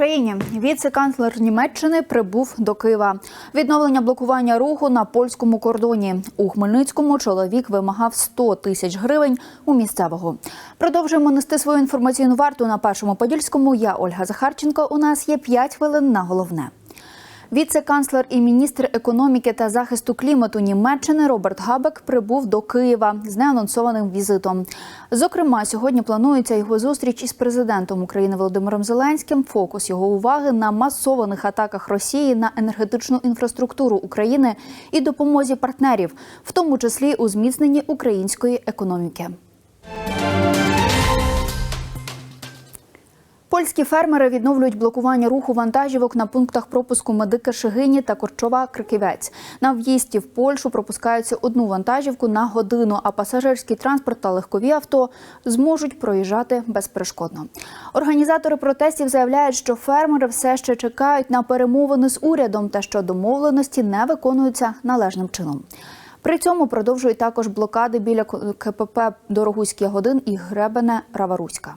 Україні. Віце-канцлер Німеччини прибув до Києва. Відновлення блокування руху на польському кордоні. У Хмельницькому чоловік вимагав 100 тисяч гривень у місцевого. Продовжуємо нести свою інформаційну варту на першому подільському. Я Ольга Захарченко. У нас є 5 хвилин на головне. Віце-канцлер і міністр економіки та захисту клімату Німеччини Роберт Габек прибув до Києва з неанонсованим візитом. Зокрема, сьогодні планується його зустріч із президентом України Володимиром Зеленським. Фокус його уваги на масованих атаках Росії на енергетичну інфраструктуру України і допомозі партнерів, в тому числі у зміцненні української економіки. Польські фермери відновлюють блокування руху вантажівок на пунктах пропуску Медика Шигині та Корчова Криківець. На в'їзді в Польщу пропускаються одну вантажівку на годину, а пасажирський транспорт та легкові авто зможуть проїжджати безперешкодно. Організатори протестів заявляють, що фермери все ще чекають на перемовини з урядом та що домовленості не виконуються належним чином. При цьому продовжують також блокади біля КПП Дорогуський годин і Гребене Раваруська.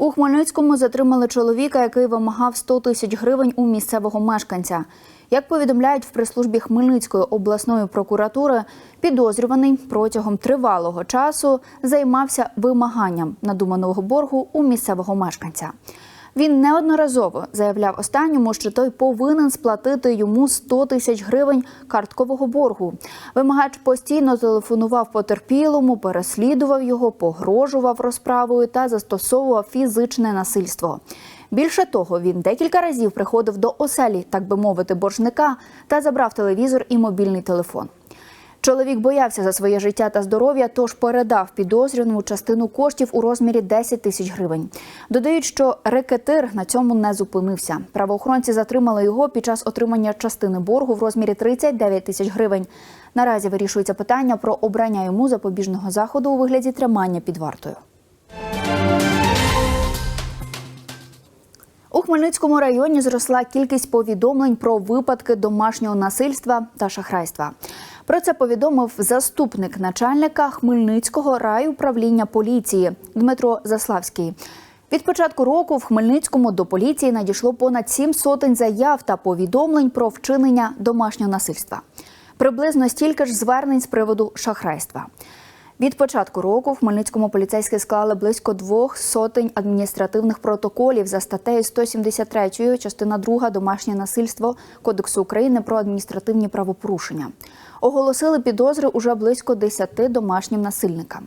У Хмельницькому затримали чоловіка, який вимагав 100 тисяч гривень у місцевого мешканця. Як повідомляють в прес-службі Хмельницької обласної прокуратури, підозрюваний протягом тривалого часу займався вимаганням надуманого боргу у місцевого мешканця. Він неодноразово заявляв останньому, що той повинен сплатити йому 100 тисяч гривень карткового боргу. Вимагач постійно телефонував потерпілому, переслідував його, погрожував розправою та застосовував фізичне насильство. Більше того, він декілька разів приходив до оселі, так би мовити, боржника та забрав телевізор і мобільний телефон. Чоловік боявся за своє життя та здоров'я, тож передав підозрюваному частину коштів у розмірі 10 тисяч гривень. Додають, що рекетир на цьому не зупинився. Правоохоронці затримали його під час отримання частини боргу в розмірі 39 тисяч гривень. Наразі вирішується питання про обрання йому запобіжного заходу у вигляді тримання під вартою. У Хмельницькому районі зросла кількість повідомлень про випадки домашнього насильства та шахрайства. Про це повідомив заступник начальника Хмельницького райуправління поліції Дмитро Заславський. Від початку року в Хмельницькому до поліції надійшло понад сім сотень заяв та повідомлень про вчинення домашнього насильства. Приблизно стільки ж звернень з приводу шахрайства. Від початку року в Хмельницькому поліцейські склали близько двох сотень адміністративних протоколів за статтею 173 частина 2 домашнє насильство Кодексу України про адміністративні правопорушення. Оголосили підозри уже близько 10 домашнім насильникам.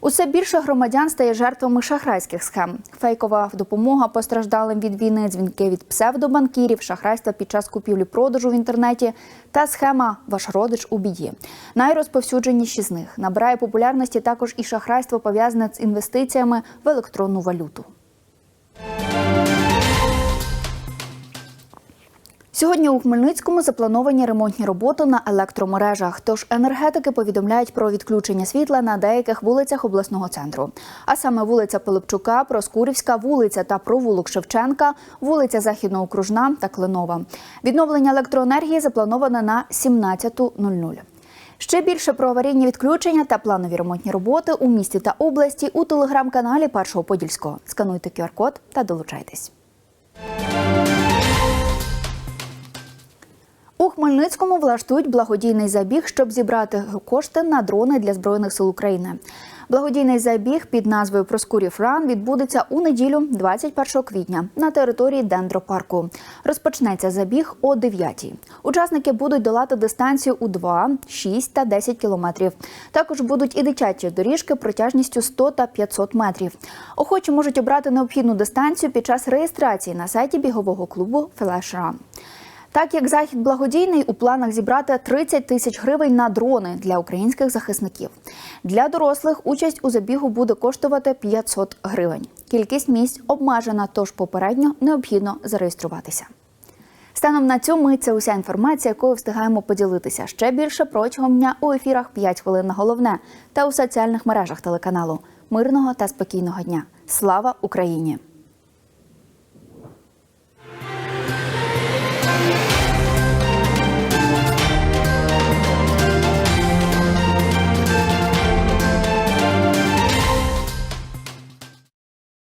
Усе більше громадян стає жертвами шахрайських схем. Фейкова допомога постраждалим від війни, дзвінки від псевдобанкірів, шахрайства під час купівлі-продажу в інтернеті та схема Ваш родич у біді. Найрозповсюдженіші з них набирає популярності також і шахрайство пов'язане з інвестиціями в електронну валюту. Сьогодні у Хмельницькому заплановані ремонтні роботи на електромережах. Тож енергетики повідомляють про відключення світла на деяких вулицях обласного центру. А саме вулиця Пилипчука, Проскурівська, вулиця та провулок Шевченка, вулиця Західноокружна та Клинова. Відновлення електроенергії заплановане на 17.00. Ще більше про аварійні відключення та планові ремонтні роботи у місті та області у телеграм-каналі Першого Подільського. Скануйте QR-код та долучайтесь. Хмельницькому влаштують благодійний забіг, щоб зібрати кошти на дрони для збройних сил України. Благодійний забіг під назвою Проскурів Ран відбудеться у неділю, 21 квітня, на території дендропарку. Розпочнеться забіг о 9 Учасники будуть долати дистанцію у 2, 6 та 10 кілометрів. Також будуть і дитячі доріжки протяжністю 100 та 500 метрів. Охочі можуть обрати необхідну дистанцію під час реєстрації на сайті бігового клубу Run. Так як захід благодійний, у планах зібрати 30 тисяч гривень на дрони для українських захисників. Для дорослих участь у забігу буде коштувати 500 гривень. Кількість місць обмежена, тож попередньо необхідно зареєструватися. Станом на цю мить це уся інформація, якою встигаємо поділитися. Ще більше протягом дня у ефірах 5 хвилин на головне та у соціальних мережах телеканалу. Мирного та спокійного дня. Слава Україні!